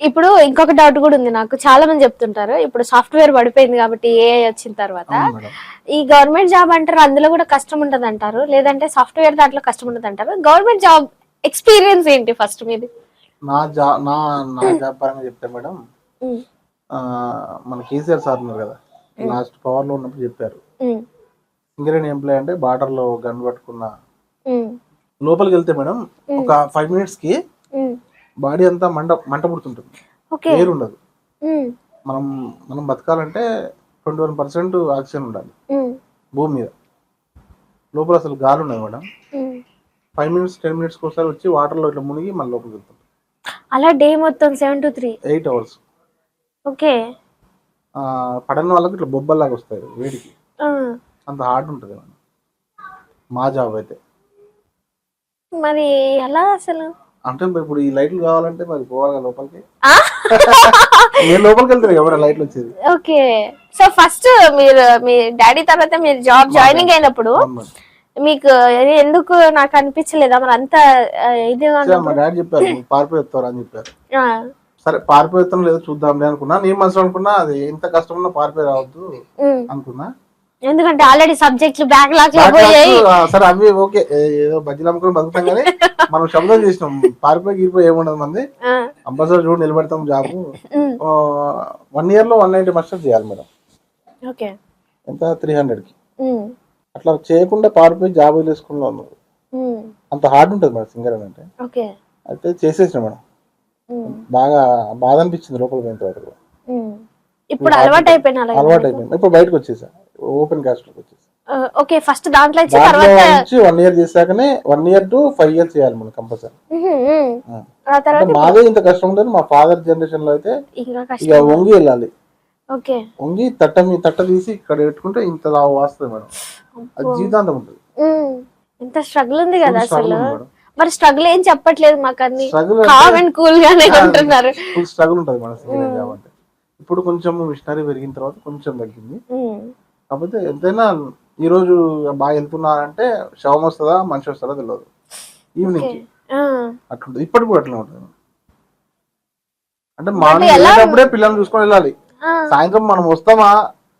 ఇప్పుడు ఇంకొక డౌట్ కూడా ఉంది నాకు. చాలా మంది చెప్తుంటారు ఇప్పుడు సాఫ్ట్వేర్ పడిపోయింది కాబట్టి ఏ వచ్చిన తర్వాత ఈ గవర్నమెంట్ జాబ్ అంటారు అందులో కూడా కష్టం ఉంటది అంటారు లేదంటే సాఫ్ట్వేర్ దాంట్లో కష్టం ఉంటది అంటారు. గవర్నమెంట్ జాబ్ ఎక్స్పీరియన్స్ ఏంటి ఫస్ట్ మీది? నా జా నా నా జాబ్ పరంగా చెప్తే మేడం ఆ, మన కేసీఆర్ సార్ ఉన్నారు కదా లాస్ట్ పవర్లో ఉన్నప్పుడు చెప్పారు. సింగరేణి ఎంప్లాయ్ అంటే బార్డర్లో గన్ పట్టుకున్న లోపలికి వెళ్తే మేడం ఒక ఫైవ్ మినిట్స్కి. బాడీ అంతా మంట మంట పుడుతుంటుంది. ఓకే. ఎయిర్ ఉండదు మనం మనం బతకాలంటే ట్వంటీ వన్ పర్సెంట్ ఆక్సిజన్ ఉండాలి. భూమి మీద. లోపల అసలు గాలి ఉన్నది మేడం. ఫైవ్ మినిట్స్ టెన్ మినిట్స్కి ఒకసారి వచ్చి వాటర్లో ఇట్లా మునిగి మళ్ళీ లోపలికి వెళ్తాం. అలా డే మొత్తం seven to three? Eight hours. Okay. పడని వాళ్ళకి ఇట్లా బొబ్బల్లాగా వస్తాయి వేడికి. అంత హార్డ్ ఉంటుంది మేడం. మా జాబ్ అయితే. మరి ఎలా అసలు? అంటే మరి ఇప్పుడు ఈ లైట్లు కావాలంటే మరి పోవాలి లోపలికి? నేను లోపలికి వెళ్తాను ఎవరు లైట్లు వచ్చేది? ఓకే. సో ఫస్ట్ మీరు మీ డాడీ తర్వాత మీరు జాబ్ జాయినింగ్ అయినప్పుడు. మీకు ఇది ఎందుకు నాకు అనిపించలేదా? మరి అంత ఇదిగా సరే, మా డాడీ చెప్పారు "నువ్వు పారిపోయి వస్తావు అని చెప్పారు. సరే పారిపోయి వస్తాను లేదో చూద్దాంలే అనుకున్నా. నేను మనసు అనుకున్నా అది ఎంత కష్టం ఉన్నా పారిపోయి రావద్దు. అనుకున్నా. ఎందుకంటే ఆల్రెడీ సబ్జెక్టులు బ్యాక్ లాక్ పోయాయి. సరే అవి ఓకే. ఏదో బజ్జీలు అమ్ముకొని బతుకుతాం కానీ మనం శబ్దం చేసినాం. పారిపోయి గీరిపోయి ఏముండదు మంది. అంబాసిడర్ చూడు నిలబెడతాం జాబ్. వన్ ఇయర్లో వన్ నైన్టీ మస్టర్ చేయాలి మేడం. ఓకే. ఎంత? త్రీ హండ్రెడ్కి. అట్లా చేయకుండా పారిపోయి జాబ్ వదిలేసుకున్నా ఉన్నారు అంత హార్డ్ ఉంటుంది మేడం సింగర్ అని అంటే అయితే చేసేసిన మేడం. బాగా బాధ అనిపించింది లోపల పోయిన తర్వాత. ఇప్పుడు అలవాటు అయిపోయిన అలవాటు అయిపోయింది. ఇప్పుడు బయటకు వచ్చేసా. ఓపెన్ కాస్ట్లోకి వచ్చేసా ఓకే ఫస్ట్ దాంట్లో ఇచ్చి తర్వాత నుంచి one year చేశాకనే one year to five years చేయాలి మనం కంపల్సరీ మాదే ఇంత కష్టం ఉండదు మా ఫాదర్ జనరేషన్లో అయితే ఇంకా వంగి వెళ్ళాలి. ఓకే. వంగి తట్ట మీ తట్ట తీసి ఇక్కడ పెట్టుకుంటే ఇంత లావు వాస్తుంది మేడం. అది జీవితాంతం ఉంటుంది. ఎంత స్ట్రగుల్ ఉంది కదా అసలు. మరి స్ట్రగుల్ ఏం చెప్పట్లేదు మాకు అన్ని. కామ్ అండ్ కూల్ గానే ఉంటున్నారు. ఫుల్ స్ట్రగుల్ ఉంటుంది మన ఇప్పుడు కొంచెం మిషనరీ పెరిగిన తర్వాత కొంచెం తగ్గింది. కాకపోతే ఎంతైనా ఈ రోజు బాగా వెళ్తున్నారంటే శవం వస్తుందా మనిషి వస్తుందా తెలియదు ఈవినింగ్కి. ఆ, అట్లుంటుంది. ఇప్పటికి కూడా అట్లా ఉంటుంది. అంటే మార్నింగ్ వెళ్ళేటప్పుడే పిల్లల్ని చూసుకొని వెళ్ళాలి. సాయంత్రం మనం వస్తామా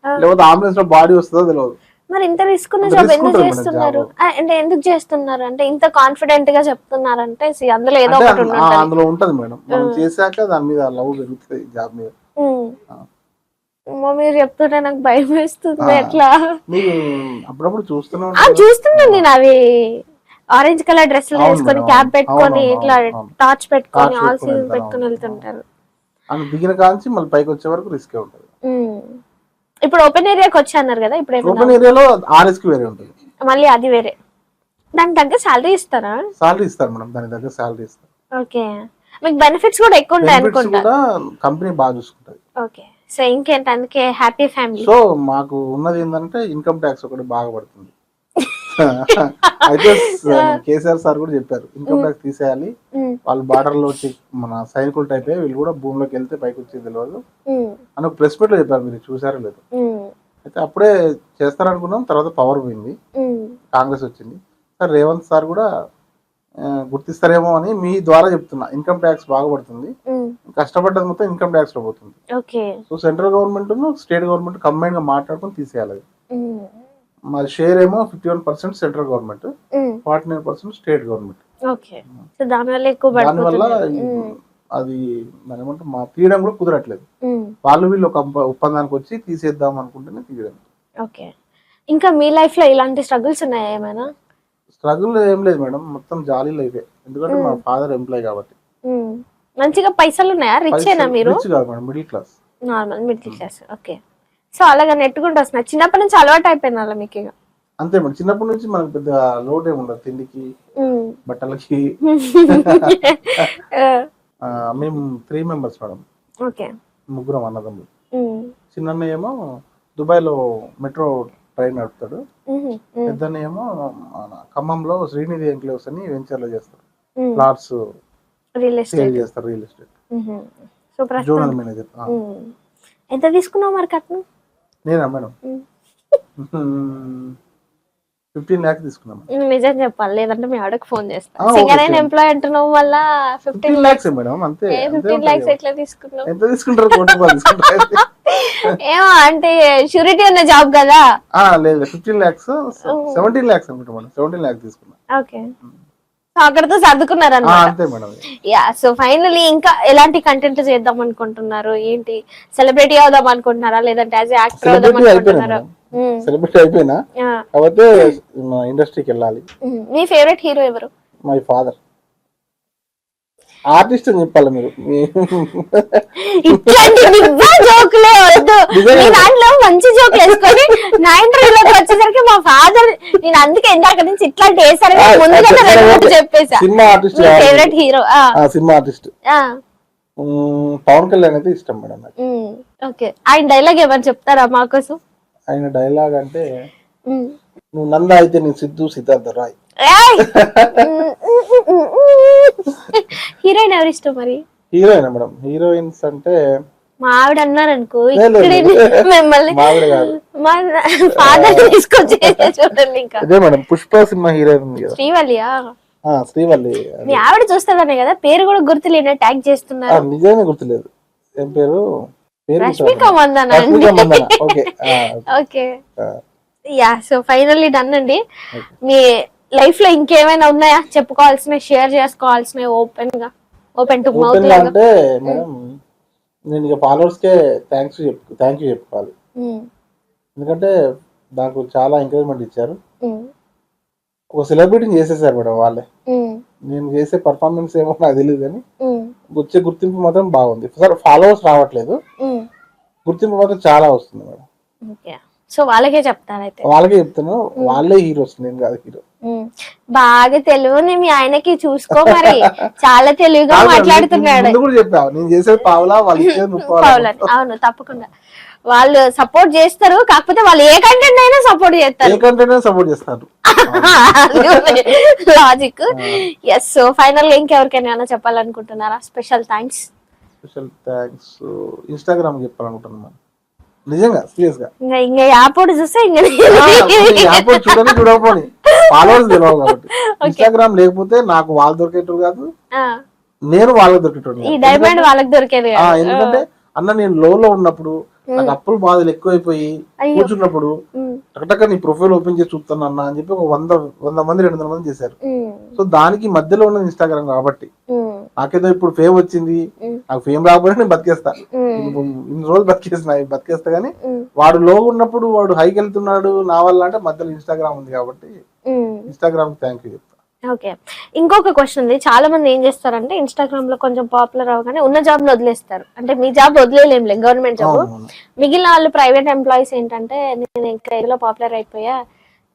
లేకపోతే అంబులెన్స్లో బాడీ వస్తుందో తెలియదు మరి ఇంత రిస్క్ ఉన్న జాబ్ ఎందుకు చేస్తున్నారు? అంటే ఎందుకు చేస్తున్నారు? అంటే ఇంత కాన్ఫిడెంట్గా చెప్తున్నారంటే అందులో ఏదో ఒకటి అందులో ఉంటది మేడం. మనం చేశాక దాని మీద లవ్ పెరుగుతుంది జాబ్ మీద. ఉమ్. ఆ. మీరు చెప్తుంటే నాకు భయం వేస్తుంది ఆ. ఎట్లా అప్పుడప్పుడు చూస్తూనే ఆ ఉంటారు చూస్తున్నాను నేను అవి ఆరెంజ్ కలర్ డ్రెస్సులు వేసుకొని క్యాప్. పెట్టుకొని ఇట్లా. టార్చ్ పెట్టుకొని ఆల్ పెట్టుకొని. వెళ్తుంటారు అని దిగిన కాంచి మళ్ళీ పైకి వచ్చే వరకు రిస్క్ ఉంటుంది. ఇప్పుడు ఓపెన్ ఏరియాకి వచ్చి అన్నారు కదా ఇప్పుడు ఓపెన్ ఏరియాలో ఆర్ఎస్కి వేరే ఉంటుంది మళ్ళీ అది వేరే దానికి తగ్గ శాలరీ ఇస్తారా సాలరీ ఇస్తారు మేడం దాని దగ్గర సాలరీ ఇస్తారు ఓకే మీకు బెనిఫిట్స్ కూడా ఎక్కువ ఉంటాయి అనుకుంటా కంపెనీ బాగా చూసుకుంటుంది ఓకే సో ఇంకేంటి అందుకే హ్యాపీ ఫ్యామిలీ సో మాకు ఉన్నది ఏంటంటే ఇన్కమ్ ట్యాక్స్ ఒకటి బాగా పడుతుంది. అయితే కేసీఆర్ సార్ కూడా చెప్పారు ఇన్కమ్ ట్యాక్స్ తీసేయాలి. వాళ్ళు బార్డర్లో వచ్చి మన సైనికుల టైప్ వీళ్ళు కూడా భూమిలోకి వెళ్తే పైకి వచ్చేది తెలియదు అని ప్రెస్ మీట్లో చెప్పారు మీరు చూసారో లేదు. అయితే అప్పుడే చేస్తారనుకున్నాం తర్వాత పవర్ పోయింది. కాంగ్రెస్ వచ్చింది. సార్ రేవంత్ సార్ కూడా గుర్తిస్తారేమో అని మీ ద్వారా చెప్తున్నా. ఇన్కమ్ ట్యాక్స్ బాగా పడుతుంది కష్టపడ్డది మొత్తం ఇన్కమ్ ట్యాక్స్లో పోతుంది. So central government state government కంబైన్గా మాట్లాడుకొని తీసేయాలి. మరి షేర్ ఏమో fifty one percent central government forty nine percent state government దానివల్ల అది దాని ఏమంటారు మా తీయడం కూడా కుదరట్లేదు. వాళ్ళు వీళ్ళు ఒక ఒప్ప- ఒప్పందానికి వచ్చి తీసేద్దాం అనుకుంటేనే తీయడం. ఓకే. ఇంకా మీ లైఫ్లో ఇలాంటి స్ట్రగుల్స్ ఉన్నాయా ఏమైనా? స్ట్రగుల్ ఏం లేదు మేడం మొత్తం జాలీ లైఫే ఎందుకంటే మా ఫాదర్ ఎంప్లాయ్ కాబట్టి. మంచిగా పైసలు ఉన్నాయా? రిచ్ అయినా మీరు? రిచ్ కాదు madam middle class normal middle class okay. So అలాగా నెట్టుకుంటూ వస్తున్నారు చిన్నప్పటి నుంచి అలవాటు అయిపోయిన వాళ్ళ మీకు ఇక? అంతే మేడం చిన్నప్పటి నుంచి మనకు పెద్ద లోటు ఏమి ఉండదు తిండికి. బట్టలకి. మేము త్రీ మెంబర్స్ మేడం. ఓకే. ముగ్గురం అన్నదమ్ములు. చిన్న ఏమో దుబాయ్లో మెట్రో ట్రైన్ నడుపుతాడు. మన ఖమ్మంలో శ్రీనిధి ఎంక్లేవ్స్ అని వెంచర్లో చేస్తారు. Um. Plots real estate sale చేస్తారు real estate. So zonal manager. ఎంత తీసుకున్నావు మరి కట్నం? నేనా మేడం. ఫిఫ్టీన్ ల్యాక్స్ తీసుకున్నాం నిజం చెప్పాలి లేదంటే మీ ఆవిడకి ఫోన్ చేస్తాను సింగర్ అయిన. ఎంప్లాయ్ అంటున్నావు వల్ల ఫిఫ్టీన్ ల్యాక్స్ మేడం అంతే ఫిఫ్టీన్ కదా. ఎట్లా తీసుకున్నావు? ఎంత తీసుకుంటారు? కోటి రూపాయలు తీసుకుంటారు. ఏమో అంటే షూరిటీ ఉన్న జాబ్ కదా. ఆ, లేదు ఫిఫ్టీన్ ల్యాక్స్ సెవెంటీన్ ల్యాక్స్ అనుకుంటా మేడం సెవెంటీన్ ల్యాక్స్ తీసుకున్నా. ఓకే. అక్కడతో సర్దుకున్నారు అనమాట మేడం. యా సో ఫైనలీ ఇంకా ఎలాంటి కంటెంట్ చేద్దాం అనుకుంటున్నారు? ఏంటి? సెలబ్రిటీ అవుదాం అనుకుంటున్నారా? లేదంటే యాజ్ యాక్టర్ అవుదాం అనుకుంటున్నారా. సెలబ్రిటీ అయిపోయినా కాకపోతే ఇండస్ట్రీకి వెళ్ళాలి. మీ ఫేవరెట్ హీరో ఎవరు? మై ఫాదర్ ఆర్టిస్ట్ అని చెప్పాలి మీరు? మీ- జోకులే వద్దు. దాంట్లో మంచి జోకులు వేసుకొని నా ఇంటర్వ్యూలోకి వచ్చేసరికి మా ఫాదర్ నేను అందుకే ఇందాక నుంచి ఇట్లాంటి రెండు మూడు చెప్పేసా. Cinema artist favourite hero cinema artist Pawan Kalyan అయితే ఇష్టం మేడం ఓకే. ఆయన డైలాగ్ ఏమని చెప్తారా మా కోసం? ఆయన డైలాగ్ అంటే. నువ్వు నంద అయితే నీ సిద్ధు సిద్ధార్థ రాయ్! హీరోయిన్ ఎవరు ఇష్టం మరి? Heroine madam? హీరోయిన్స్ అంటే మా ఆవిడ అన్నారు అనుకో. మిమ్మల్ని మా ఫాదర్ తీసుకొచ్చి చూడండి ఇంకా. అదే మేడం పుష్ప సినిమా హీరోయిన్ శ్రీవల్లియా? ఆ, శ్రీవల్లి. మీ ఆవిడ చూస్తుందనే కదా పేరు కూడా గుర్తులేనే ట్యాగ్ చేస్తున్నారు. నిజమే గుర్తులేదు. ఏం పేరు? Rashmika. Mandanna okay. Yeah so finally done అండి. మీ లైఫ్లో ఇంకేమైనా ఉన్నాయా? చెప్పుకోవాల్సినవి షేర్ చేసుకోవాల్సినవి ఓపెన్గా ఓపెన్ టు మౌత్ అంటే మేడం నేను ఇక ఫాలోవర్స్ కే థ్యాంక్స్ థ్యాంక్ యూ చెప్పుకోవాలి. ఎందుకంటే నాకు చాలా ఎంకరేజ్మెంట్ ఇచ్చారు. ఒక సెలబ్రిటీని చేసేసారు మేడం వాళ్ళే. నేను చేసే పర్ఫార్మెన్స్ ఏమో నాకు తెలియదు కానీ వచ్చే గుర్తింపు మాత్రం బాగుంది. సరే ఫాలోవర్స్ రావట్లేదు. గుర్తింపు మాత్రం చాలా వస్తుంది మేడం. సో వాళ్ళకే చెప్తానైతే వాళ్ళకే చెప్తాను. వాళ్ళే హీరోస్ నేను కాదు హీరో. బాగా తెలుగుని మీ ఆయనకి చూసుకో మరి. చాలా తెలుగుగా మాట్లాడుతున్నాడు. ముందు కూడా చెప్పావు నేను చేసేది పావులా వాళ్ళు అవును తప్పకుండా. వాళ్ళు సపోర్ట్ చేస్తారు. కాకపోతే వాళ్ళు ఏ కంటెంట్ అయినా సపోర్ట్ ఏ చేస్తారు. కంటెంట్ సపోర్ట్ చేస్తారు లాజిక్ ఎస్ సో ఫైనల్గా ఇంకెవరికైనా చెప్పాలనుకుంటున్నారా? Special thanks special thanks Instagram చెప్పాలనుకుంటున్నాను. నిజంగా సీరియస్గా ఇంకా యాపోడు చూస్తే ఇంకా యాప్ చూడని చూడకపోని. ఫాలోవర్స్ తెలియదు కాబట్టి. ఇన్స్టాగ్రామ్ లేకపోతే నాకు వాళ్ళు దొరికేటప్పుడు కాదు. ఆ, నేను వాళ్ళకి దొరికేటప్పుడు ఈ. డైమండ్ వాళ్ళకి దొరికేది. ఎందుకంటే అన్న నేను లో లో ఉన్నప్పుడు నాకు అప్పులు బాధలు ఎక్కువైపోయి కూర్చున్నప్పుడు టకటక నీ ప్రొఫైల్ ఓపెన్ చేసి చూస్తాను అన్న అని చెప్పి ఒక వంద వంద మంది రెండు వందల మంది చేశారు. సో దానికి మధ్యలో ఉన్నది ఇన్స్టాగ్రామ్ కాబట్టి నాకేదో ఇప్పుడు ఫేమ్ వచ్చింది. నాకు ఫేమ్ రాకపోతే నేను బతికేస్తా. ఇన్ని రోజులు బతికేసిన బతికేస్తా కానీ వాడు లో ఉన్నప్పుడు వాడు హైకి వెళ్తున్నాడు నా వల్ల అంటే మధ్యలో ఇన్స్టాగ్రామ్ ఉంది కాబట్టి. ఇన్స్టాగ్రామ్ థ్యాంక్ యూ చెప్తా. ఓకే ఇంకొక క్వశ్చన్ ఉంది. చాలా మంది ఏం చేస్తారంటే ఇన్స్టాగ్రామ్లో కొంచెం పాపులర్ అవగానే ఉన్న జాబ్ని వదిలేస్తారు. అంటే మీ జాబ్ వదిలేలేంలే గవర్నమెంట్ జాబ్. మిగిలిన వాళ్ళు ప్రైవేట్ ఎంప్లాయీస్ ఏంటంటే నేను ఇంకా ఇందులో పాపులర్ అయిపోయా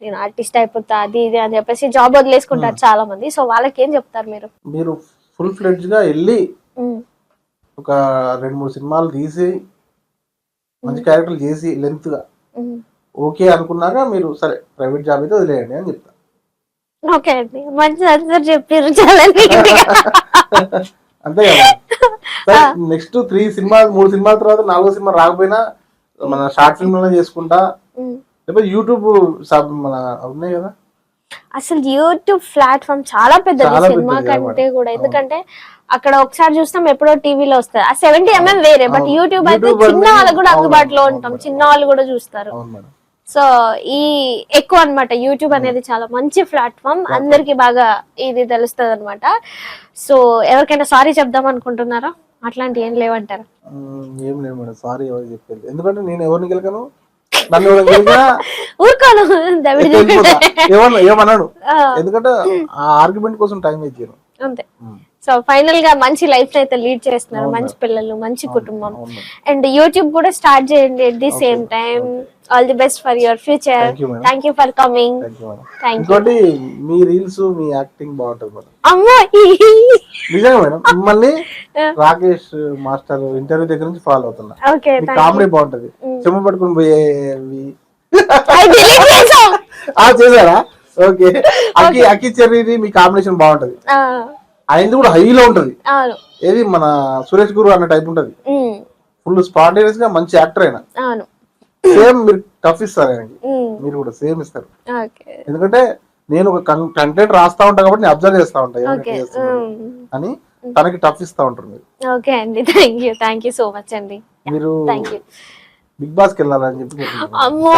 నేను ఆర్టిస్ట్ అయిపోతా అది ఇది అని చెప్పేసి జాబ్ వదిలేసుకుంటారు చాలా మంది సో వాళ్ళకి ఏం చెప్తారు మీరు? మీరు ఫుల్ ఫ్లెడ్జ్గా వెళ్ళి ఉమ్, ఒక రెండు మూడు సినిమాలు తీసి మంచి క్యారెక్టర్లు చేసి లెంత్గా. ఓకే అనుకున్నాక మీరు సరే ప్రైవేట్ జాబ్ అయితే వదిలేయండి అని చెప్తా ఓకే అండి. మంచి ఆన్సర్ చెప్పారు చాలా. అంతే కదా. సరే నెక్స్ట్ త్రీ సినిమా మూడు సినిమాల తర్వాత నాలుగో సినిమా రాకపోయినా మన షార్ట్ ఫిల్మ్ చేసుకుంటా. లేకపోతే యూట్యూబ్ మన ఉన్నాయి కదా. అసలు యూట్యూబ్ ప్లాట్ఫామ్ చాలా పెద్దది సినిమా కంటే. కూడా. ఎందుకంటే అక్కడ ఒకసారి చూస్తాం ఎప్పుడో టీవీలో వస్తుంది. ఆ సెవెంటీ ఎంఎం వేరే బట్. యూట్యూబ్ అయితే చిన్న వాళ్ళకు కూడా అందుబాటులో ఉంటాం. చిన్న వాళ్ళు కూడా చూస్తారు. సో ఈ ఎక్కువ అన్నమాట. యూట్యూబ్ అనేది చాలా మంచి ప్లాట్ఫామ్ అందరికి బాగా ఇది తెలుస్తుంది అనమాట సో ఎవరికైనా సారీ చెప్దాం అనుకుంటున్నారా? అట్లాంటి ఏం లేవంటారా? ఏం లేదు మేడం. సారీ ఎవరు చెప్పేది. ఎందుకంటే నేను ఎవరిని గెలకను? నన్ను ఊరుకోను. ఏమన్నాడు? ఎందుకంటే ఆ ఆర్గ్యుమెంట్ కోసం టైం ఇచ్చాను అంతే. సో ఫైనల్గా మంచి లైఫ్ అయితే లీడ్ చేస్తున్నారు. మంచి పిల్లలు మంచి కుటుంబం. అండ్ యూట్యూబ్ కూడా స్టార్ట్ చేయండి at the same time all the best for your future thank you madam thank you for coming thank you madam thank you ఇంకోటి మీ రీల్స్ మీ యాక్టింగ్ బాగుంటుంది మేడం అమ్మో! నిజంగా మేడం మిమ్మల్ని రాకేష్ మాస్టర్ ఇంటర్వ్యూ దగ్గర నుంచి ఫాలో అవుతున్నా. ఓకే మీ కామెడీ బాగుంటది. చెమ్మ పట్టుకుని పోయేవి ఆ చేశారా? ఓకే. అక్కి అక్కి చెర్రీది మీ కాంబినేషన్ బాగుంటది. ఆయనది కూడా హైలో ఉంటది. అవును. ఏది మన సురేష్ గురు అన్న టైప్ ఉంటది. ఉమ్, ఫుల్ స్పాంటేనియస్గా మంచి యాక్టర్ అయినా. అవును. సేమ్ మీరు టఫ్ ఇస్తారు ఆయనకి. మీరు కూడా సేమ్ ఇస్తారు. ఎందుకంటే నేను ఒక కంటెంట్ రాస్తా ఉంటా కాబట్టి నేను అబ్జర్వ్ చేస్తా ఉంటా ఎవరు ఓకే. ఎట్లా చేస్తున్నారు అని తనకి టఫ్ ఇస్తా ఉంటారు మీరు. ఓకే అండి. Thank you thank you so much అండి. మీరు బిగ్ బాస్కి వెళ్ళాలని చెప్పి. అమ్మో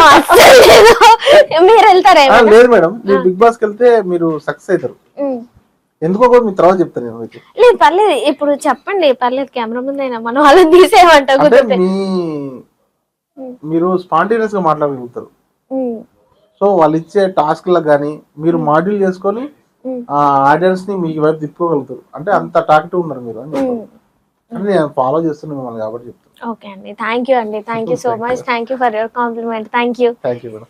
మీరు వెళ్తారా? లేదు మేడం. మీరు బిగ్ బాస్కి వెళ్తే మీరు సక్సెస్ అవుతారు. ఎందుకో కూడా మీ తర్వాత చెప్తాను నేను మీకు. లేదు పర్లేదు. ఇప్పుడు చెప్పండి. పర్లేదు. కెమెరా ముందైనా మనం వాళ్ళని తీసేయమంట మీ మీరు స్పాంటేనియస్గా మాట్లాడగలుగుతారు. సో వాళ్ళు ఇచ్చే టాస్క్లకు కానీ మీరు మాడ్యూల్ చేసుకొని ఆ ఆడియన్స్ని మీ వైపు తిప్పుకోగలుగుతారు. అంటే అంత టాక్టివ్ ఉన్నారు మీరు అని నేను ఫాలో చేస్తున్నాను మిమ్మల్ని కాబట్టి చెప్తాను. ఓకే అండి. థ్యాంక్ యూ అండి. Thank you so much thank you for your compliment thank you thank you madam